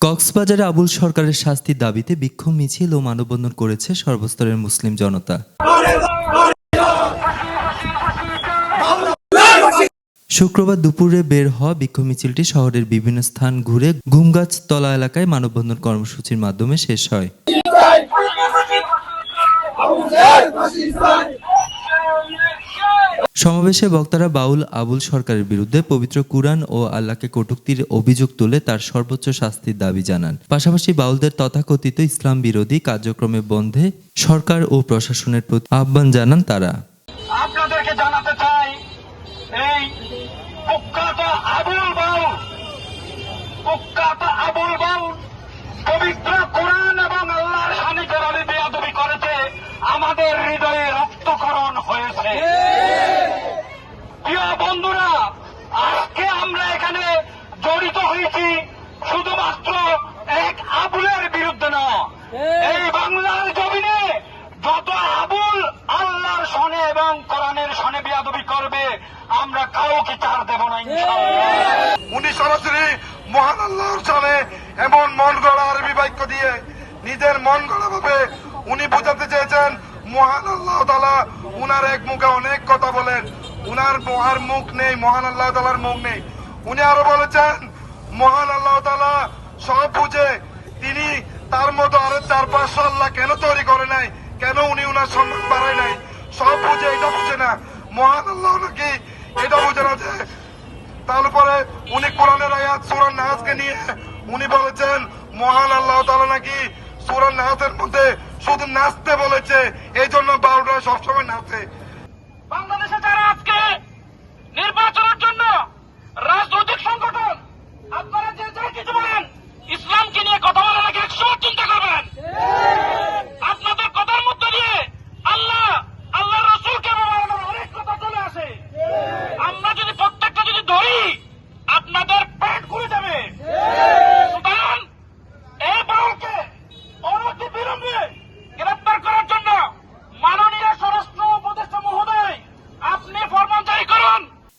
কক্সবাজারে আবুল সরকারের শাস্তির দাবিতে বিক্ষোভ মিছিল ও মানববন্ধন করেছে সর্বস্তরের মুসলিম জনতা। শুক্রবার দুপুরে বের হওয়া বিক্ষোভ মিছিলটি শহরের বিভিন্ন স্থান ঘুরে ঘুমগাছ তলা এলাকায় মানববন্ধন কর্মসূচির মাধ্যমে শেষ হয়। সমাবেশে বক্তারা বাউল আবুল সরকারের বিরুদ্ধে পবিত্র কুরআন ও আল্লাহকে কটুক্তির অভিযোগ তুলে তার সর্বোচ্চ শাস্তির দাবি জানান। পাশাপাশি বাউলদের তথাকথিত ইসলাম বিরোধী কার্যক্রমে বন্ধে সরকার ও প্রশাসনের প্রতি আহ্বান জানান তারা। আপনাদেরকে জানাতে চাই, এই আবুল বাউল কুখ্যাত আবুল বাউল পবিত্র কোরআন এবং আল্লাহর হানিকের আলী বেয়াদবি করেছে আমাদের হৃদয়ে রক্তকরণ হয়েছে প্রিয় বন্ধুরা আজকে আমরা এখানে জড়িত হয়েছি শুধুমাত্র এক আবুলের বিরুদ্ধে না। এই। বাংলার জমিনে যত আবুল আল্লাহর সনে এবং কোরআনের সনে বিয়াদবি করবে আমরা কাউকে ছাড় দেব না উনি সরাসরি মহান আল্লাহর চলে এমন মন গড়া আরবি বাক্য দিয়ে নিজের মন গড়া ভাবে উনি বোঝাতে চেয়েছেন মহান আল্লাহ তালা উনার এক মুখে অনেক কথা বলেন। উনার মহার মুখ নেই মহান আল্লাহ তালার মুখ নেই। উনি আরও বলেছেন, মহান আল্লাহ তালা সব বুঝে তিনি তার মতো আরও চার পাঁচশো আল্লাহ কেন তৈরি করে নাই, কেন উনি উনার সম্মান বাড়ায় নাই, সব বুঝে, এটা বুঝে না। মহান আল্লাহ নাকি এটা বুঝে না যে, তারপরে উনি কোরআনের আয়াত সুরান নাহাজকে নিয়ে উনি বলেছেন, মহান আল্লাহ তালা নাকি সুরান নাহাজের মধ্যে শুধু নাচতে বলেছে এই জন্য বাউলরা সবসময় নাচে। বাংলাদেশে যারা আজকে নির্বাচনের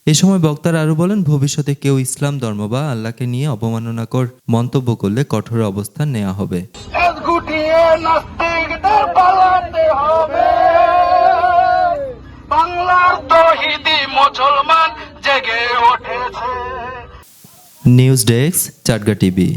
এ সময় বক্তারা আরও বলেন ভবিষ্যতে কেউ ইসলাম ধর্ম বা আল্লাহকে নিয়ে অবমাননাকর মন্তব্য করলে কঠোর অবস্থান নেওয়া হবে। মুসলমান জেগে উঠেছে। News desk Chatga TV.